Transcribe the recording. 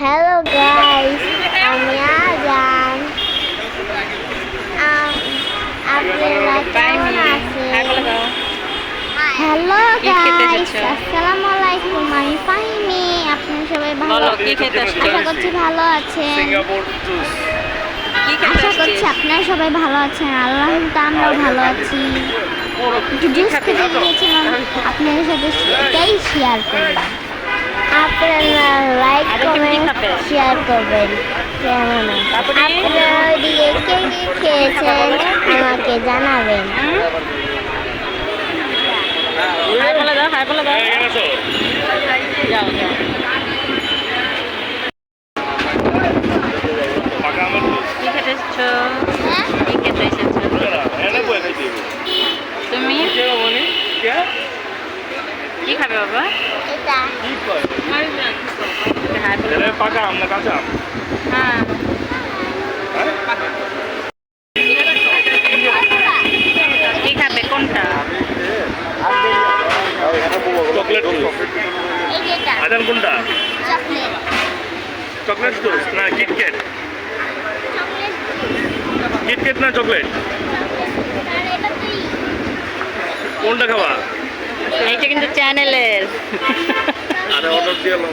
Hello guys আমি আজান আপনারা কেমন আছেন হ্যালো গাইস? আসসালামু আলাইকুম আমি ফাহিমি আপনারা সবাই ভালো আশা করছি ভালো আছেন। আশা করছি আপনারা সবাই ভালো আছেন। আল্লাহ তো আমরাও ভালো আছি। একটু জুস খেতে গিয়েছিলাম আপনাদের সাথে সেটাই শেয়ার করলাম। আপনারা লাইক আরে তুমি কি কমেন্ট? শেয়ার করবেন। কেমন আপনারা ওইদিকে কে কি খেয়েছেন? আমাকে জানাবেন। হ্যাঁ তুমি? কি খাবে বাবা? এটা। পাকা আম না কাঁচা আম? হ্যাঁ। হ্যাঁ? কি খাবে? কোনটা? চকলেট আজান কোনটা? চকলেট জুস না কিটক্যাট কিটক্যাট না চকলেট? কোনটা খাবা? এইটা কিন্তু চ্যানেলের। আরে অর্ডার দিয়ে এলাম